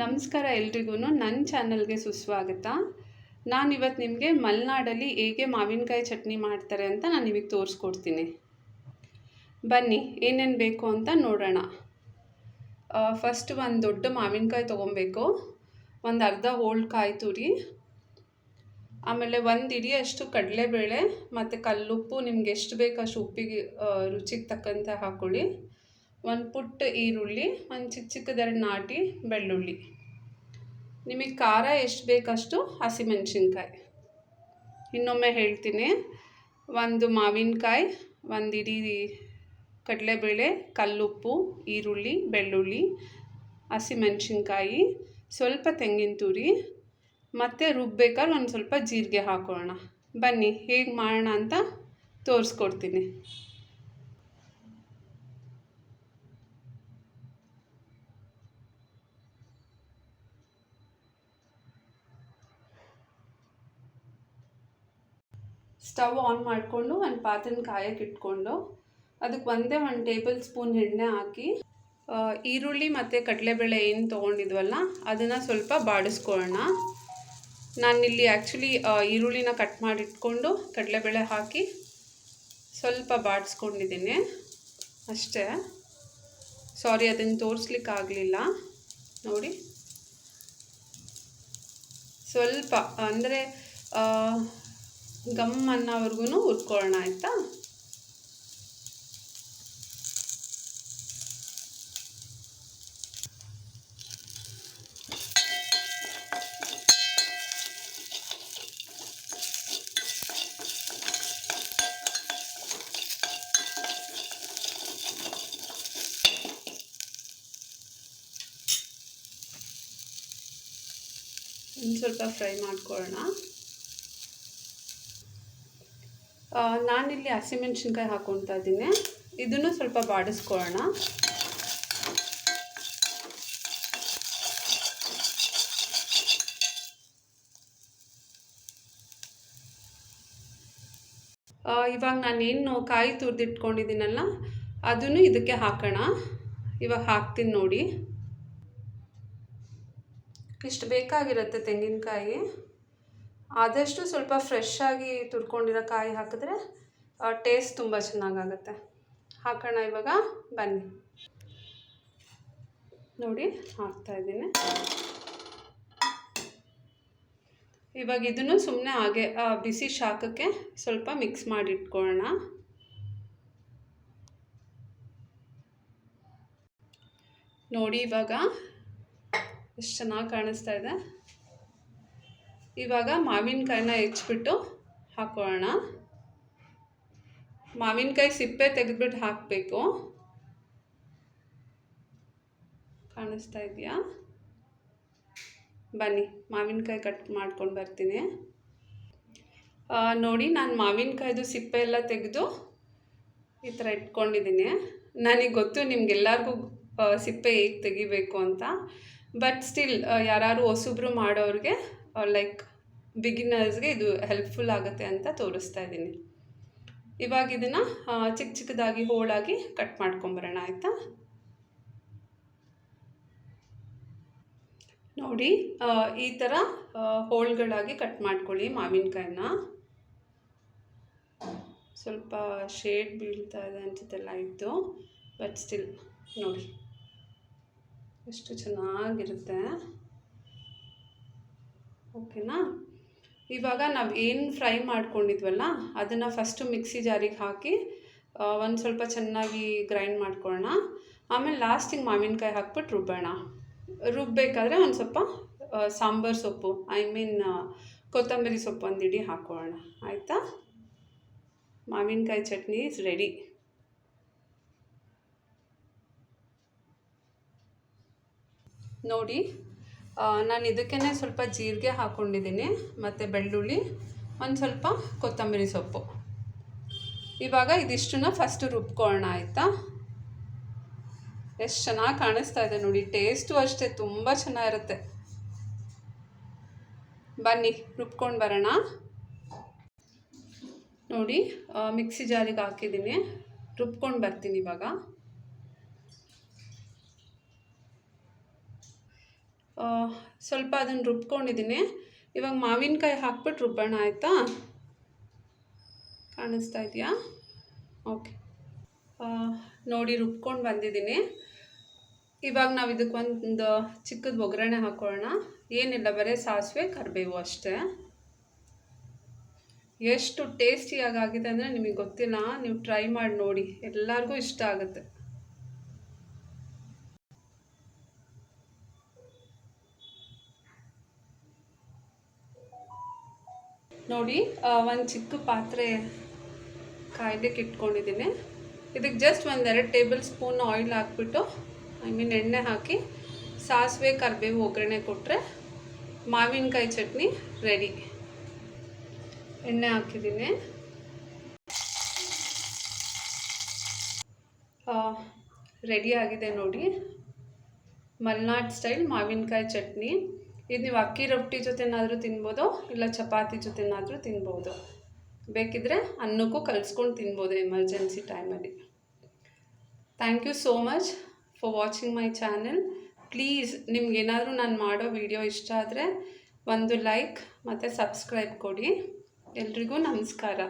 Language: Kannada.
ನಮಸ್ಕಾರ ಎಲ್ರಿಗೂ. ನನ್ನ ಚಾನಲ್ಗೆ ಸುಸ್ವಾಗತ. ನಾನಿವತ್ತು ನಿಮಗೆ ಮಲೆನಾಡಲ್ಲಿ ಹೇಗೆ ಮಾವಿನಕಾಯಿ ಚಟ್ನಿ ಮಾಡ್ತಾರೆ ಅಂತ ನಾನು ನಿಮಗೆ ತೋರಿಸ್ಕೊಡ್ತೀನಿ. ಬನ್ನಿ, ಏನೇನು ಬೇಕು ಅಂತ ನೋಡೋಣ. ಫಸ್ಟ್ ಒಂದು ದೊಡ್ಡ ಮಾವಿನಕಾಯಿ ತೊಗೊಬೇಕು. ಒಂದು ಅರ್ಧ ಹೋಳು ಕಾಯಿ ತುರಿ. ಆಮೇಲೆ ಒಂದು ಇಡಿಯಷ್ಟು ಕಡಲೆಬೇಳೆ ಮತ್ತು ಕಲ್ಲುಪ್ಪು, ನಿಮ್ಗೆ ಎಷ್ಟು ಬೇಕು ಅಷ್ಟು ಉಪ್ಪಿಗೆ ರುಚಿಗೆ ತಕ್ಕಂತೆ ಹಾಕ್ಕೊಳ್ಳಿ ಒಂದು ಪುಟ್ಟ ಈರುಳ್ಳಿ, ಒಂದು ಚಿಕ್ಕ ಚಿಕ್ಕದೆರಡು ನಾಟಿ ಬೆಳ್ಳುಳ್ಳಿ. ನಿಮಗೆ ಖಾರ ಎಷ್ಟು ಬೇಕಷ್ಟು ಹಸಿಮೆಣಸಿನ್ಕಾಯಿ. ಇನ್ನೊಮ್ಮೆ ಹೇಳ್ತೀನಿ, ಒಂದು ಮಾವಿನಕಾಯಿ, ಒಂದು ಇಡೀ ಕಡಲೆಬೇಳೆ, ಕಲ್ಲುಪ್ಪು, ಈರುಳ್ಳಿ, ಬೆಳ್ಳುಳ್ಳಿ, ಹಸಿಮೆಣಸಿನ್ಕಾಯಿ, ಸ್ವಲ್ಪ ತೆಂಗಿನ ತುರಿ, ಮತ್ತು ರುಬ್ಬೇಕಾದ್ರೆ ಒಂದು ಸ್ವಲ್ಪ ಜೀರಿಗೆ ಹಾಕೋಣ. ಬನ್ನಿ, ಹೇಗೆ ಮಾಡೋಣ ಅಂತ ತೋರಿಸ್ಕೊಡ್ತೀನಿ. ಸ್ಟವ್ ಆನ್ ಮಾಡಿಕೊಂಡು ಒಂದು ಪಾತ್ರೆನ ಕಾಯಕ್ಕೆ ಇಟ್ಕೊಂಡು ಅದಕ್ಕೆ ಒಂದೇ ಒಂದು ಟೇಬಲ್ ಸ್ಪೂನ್ ಎಣ್ಣೆ ಹಾಕಿ ಈರುಳ್ಳಿ ಮತ್ತು ಕಡಲೆಬೇಳೆ ಏನು ತೊಗೊಂಡಿದ್ವಲ್ಲ, ಅದನ್ನು ಸ್ವಲ್ಪ ಬಾಡಿಸ್ಕೊಳ್ಳೋಣ. ನಾನಿಲ್ಲಿ ಆ್ಯಕ್ಚುಲಿ ಈರುಳ್ಳಿನ ಕಟ್ ಮಾಡಿಟ್ಕೊಂಡು ಕಡಲೆಬೇಳೆ ಹಾಕಿ ಸ್ವಲ್ಪ ಬಾಡಿಸ್ಕೊಂಡಿದ್ದೀನಿ. ಅಷ್ಟೇ. ಸಾರಿ ಅದನ್ನು ತೋರಿಸ್ಲಿಕ್ಕಾಗಲಿಲ್ಲ ನೋಡಿ. ಸ್ವಲ್ಪ, ಅಂದರೆ ಗಮ್ ಅನ್ನೋವರೆಗೂ ಹುರ್ಕೊಳ್ಳೋಣ ಆಯಿತಾ? ಇನ್ನು ಸ್ವಲ್ಪ ಫ್ರೈ ಮಾಡ್ಕೊಳ್ಳೋಣ ನಾನಿಲ್ಲಿ ಹಸಿಮೆಣ್ಸಿನ್ಕಾಯಿ ಹಾಕ್ಕೊತಾ ಇದ್ದೀನಿ. ಇದನ್ನು ಸ್ವಲ್ಪ ಬಾಡಿಸ್ಕೊಳ್ಳೋಣ. ಇವಾಗ ನಾನೇನು ಕಾಯಿ ತುರಿದಿಟ್ಕೊಂಡಿದ್ದೀನಲ್ಲ, ಅದನ್ನು ಇದಕ್ಕೆ ಹಾಕೋಣ. ಇವಾಗ ಹಾಕ್ತೀನಿ ನೋಡಿ. ಇಷ್ಟು ಬೇಕಾಗಿರುತ್ತೆ ತೆಂಗಿನಕಾಯಿ. ಆದಷ್ಟು ಸ್ವಲ್ಪ ಫ್ರೆಶ್ ಆಗಿ ತುರ್ಕೊಂಡಿರೋ ಕಾಯಿ ಹಾಕಿದ್ರೆ ಟೇಸ್ಟ್ ತುಂಬ ಚೆನ್ನಾಗಾಗುತ್ತೆ. ಹಾಕೋಣ ಇವಾಗ, ಬನ್ನಿ. ನೋಡಿ, ಹಾಕ್ತಾ ಇದ್ದೀನಿ. ಇವಾಗ ಇದನ್ನು ಸುಮ್ಮನೆ ಹಾಗೆ ಬಿಸಿ ಶಾಖಕ್ಕೆ ಸ್ವಲ್ಪ ಮಿಕ್ಸ್ ಮಾಡಿ ಇಟ್ಕೊಳ್ಳೋಣ ನೋಡಿ ಇವಾಗ, ಎಷ್ಟು ಚೆನ್ನಾಗಿ ಕಾಣಿಸ್ತಾ ಇದೆ. ಇವಾಗ ಮಾವಿನಕಾಯಿನ ಹೆಚ್ಚಿಬಿಟ್ಟು ಹಾಕೋಣ ಮಾವಿನಕಾಯಿ ಸಿಪ್ಪೆ ತೆಗೆದ್ಬಿಟ್ಟು ಹಾಕಬೇಕು. ಕಾಣಿಸ್ತಾ ಇದೆಯಾ? ಬನ್ನಿ, ಮಾವಿನಕಾಯಿ ಕಟ್ ಮಾಡ್ಕೊಂಡು ಬರ್ತೀನಿ. ನೋಡಿ, ನಾನು ಮಾವಿನಕಾಯ್ದು ಸಿಪ್ಪೆ ಎಲ್ಲ ತೆಗೆದು ಈ ಥರ ಇಟ್ಕೊಂಡಿದ್ದೀನಿ. ನನಗೆ ಗೊತ್ತು ನಿಮ್ಗೆಲ್ಲರಿಗೂ ಸಿಪ್ಪೆ ಹೇಗೆ ತೆಗಿಬೇಕು ಅಂತ. ಬಟ್ ಸ್ಟಿಲ್ ಯಾರು ಹೊಸಬ್ರು ಮಾಡೋರಿಗೆ ಲೈಕ್ ಬಿಗಿನರ್ಸ್ಗೆ ಇದು ಹೆಲ್ಪ್ಫುಲ್ ಆಗುತ್ತೆ ಅಂತ ತೋರಿಸ್ತಾ ಇದ್ದೀನಿ. ಇವಾಗ ಇದನ್ನು ಚಿಕ್ಕ ಚಿಕ್ಕದಾಗಿ ಹೋಳಾಗಿ ಕಟ್ ಮಾಡ್ಕೊಂಬರೋಣ ಆಯಿತಾ? ನೋಡಿ ಈ ಥರ ಹೋಳ್ಗಳಾಗಿ ಕಟ್ ಮಾಡ್ಕೊಳ್ಳಿ ಮಾವಿನಕಾಯಿನ. ಸ್ವಲ್ಪ ಶೇಡ್ ಬೀಳ್ತಾ ಇದೆ ಅನ್ಸುತ್ತೆ ಇತ್ತು ಬಟ್ ಸ್ಟಿಲ್ ನೋಡಿ. ಎಷ್ಟು ಚೆನ್ನಾಗಿರುತ್ತೆ. ಓಕೆನಾ? ಇವಾಗ ನಾವು ಏನು ಫ್ರೈ ಮಾಡ್ಕೊಂಡಿದ್ವಲ್ಲ, ಅದನ್ನು ಫಸ್ಟು ಮಿಕ್ಸಿ ಜಾರಿಗೆ ಹಾಕಿ ಒಂದು ಸ್ವಲ್ಪ ಚೆನ್ನಾಗಿ ಗ್ರೈಂಡ್ ಮಾಡ್ಕೊಳ್ಳೋಣ ಆಮೇಲೆ ಲಾಸ್ಟಿಗೆ ಮಾವಿನಕಾಯಿ ಹಾಕ್ಬಿಟ್ಟು ರುಬ್ಬೋಣ. ರುಬ್ಬೇಕಾದ್ರೆ ಒಂದು ಸ್ವಲ್ಪ ಸಾಂಬಾರು ಸೊಪ್ಪು, ಐ ಮೀನ್ ಕೊತ್ತಂಬರಿ ಸೊಪ್ಪು ಒಂದು ಇಡಿ ಹಾಕೊಳ್ಳೋಣ ಆಯಿತಾ? ಮಾವಿನಕಾಯಿ ಚಟ್ನಿ ಇಸ್ ರೆಡಿ ನೋಡಿ ನಾನು ಇದಕ್ಕೇ ಸ್ವಲ್ಪ ಜೀರಿಗೆ ಹಾಕ್ಕೊಂಡಿದ್ದೀನಿ ಮತ್ತು ಬೆಳ್ಳುಳ್ಳಿ, ಒಂದು ಸ್ವಲ್ಪ ಕೊತ್ತಂಬರಿ ಸೊಪ್ಪು. ಇವಾಗ ಇದಿಷ್ಟನ್ನ ಫಸ್ಟು ರುಬ್ಕೊಳ್ಳೋಣ ಆಯಿತಾ? ಎಷ್ಟು ಚೆನ್ನಾಗಿ ಕಾಣಿಸ್ತಾ ಇದೆ ನೋಡಿ ಟೇಸ್ಟು ಅಷ್ಟೇ, ತುಂಬ ಚೆನ್ನಾಗಿರುತ್ತೆ. ಬನ್ನಿ, ರುಬ್ಕೊಂಡು ಬರೋಣ. ನೋಡಿ ಮಿಕ್ಸಿ ಜಾರಿಗೆ ಹಾಕಿದ್ದೀನಿ. ರುಬ್ಕೊಂಡು ಬರ್ತೀನಿ ಇವಾಗ. ಸ್ವಲ್ಪ ಅದನ್ನು ರುಬ್ಕೊಂಡಿದ್ದೀನಿ ಇವಾಗ ಮಾವಿನಕಾಯಿ ಹಾಕ್ಬಿಟ್ಟು ರುಬ್ಬೋಣ, ಆಯಿತಾ? ಕಾಣಿಸ್ತಾ ಇದೆಯಾ? ಓಕೆ. ನೋಡಿ ರುಬ್ಕೊಂಡು ಬಂದಿದ್ದೀನಿ ಇವಾಗ ನಾವು ಇದಕ್ಕೆ ಒಂದು ಚಿಕ್ಕದ ಒಗ್ಗರಣೆ ಹಾಕೊಳ್ಳೋಣ. ಏನಿಲ್ಲ, ಬರೀ ಸಾಸಿವೆ, ಕರಿಬೇವು ಅಷ್ಟೇ. ಎಷ್ಟು ಟೇಸ್ಟಿಯಾಗಿ ಆಗಿದೆ ಅಂದರೆ ನಿಮಗೆ ಗೊತ್ತಿಲ್ಲ. ನೀವು ಟ್ರೈ ಮಾಡಿ ನೋಡಿ. ಎಲ್ಲರಿಗೂ ಇಷ್ಟ ಆಗುತ್ತೆ. ನೋಡಿ ಒಂದು ಚಿಕ್ಕ ಪಾತ್ರೆ ಕಾಯ್ಲಿಕ್ಕೆ ಇಟ್ಕೊಂಡಿದ್ದೀನಿ. ಇದಕ್ಕೆ ಜಸ್ಟ್ ಒಂದೆರಡು ಟೇಬಲ್ ಸ್ಪೂನ್ ಆಯಿಲ್ ಹಾಕ್ಬಿಟ್ಟು ಐ ಮೀನ್ ಎಣ್ಣೆ ಹಾಕಿ, ಸಾಸಿವೆ, ಕರಿಬೇವು, ಒಗ್ಗರಣೆ ಕೊಟ್ಟರೆ ಮಾವಿನಕಾಯಿ ಚಟ್ನಿ ರೆಡಿ ಎಣ್ಣೆ ಹಾಕಿದ್ದೀನಿ. ರೆಡಿ ಆಗಿದೆ ನೋಡಿ. ಮಲ್ನಾಡ್ ಸ್ಟೈಲ್ ಮಾವಿನಕಾಯಿ ಚಟ್ನಿ. ಇದು ನೀವು ಅಕ್ಕಿ ರೊಟ್ಟಿ ಜೊತೆನಾದರೂ ತಿನ್ಬೋದು, ಇಲ್ಲ ಚಪಾತಿ ಜೊತೆನಾದರೂ ತಿನ್ಬೋದು. ಬೇಕಿದ್ರೆ ಅನ್ನಕ್ಕೂ ಕಲಿಸ್ಕೊಂಡು ತಿನ್ಬೋದು ಎಮರ್ಜೆನ್ಸಿ ಟೈಮಲ್ಲಿ. Thank you so much for watching my channel please ನಿಮ್ಗೇನಾದರೂ ನಾನು ಮಾಡೋ ವಿಡಿಯೋ ಇಷ್ಟ ಆದರೆ ಒಂದು ಲೈಕ್ ಮತ್ತು ಸಬ್ಸ್ಕ್ರೈಬ್ ಕೊಡಿ. ಎಲ್ರಿಗೂ ನಮಸ್ಕಾರ.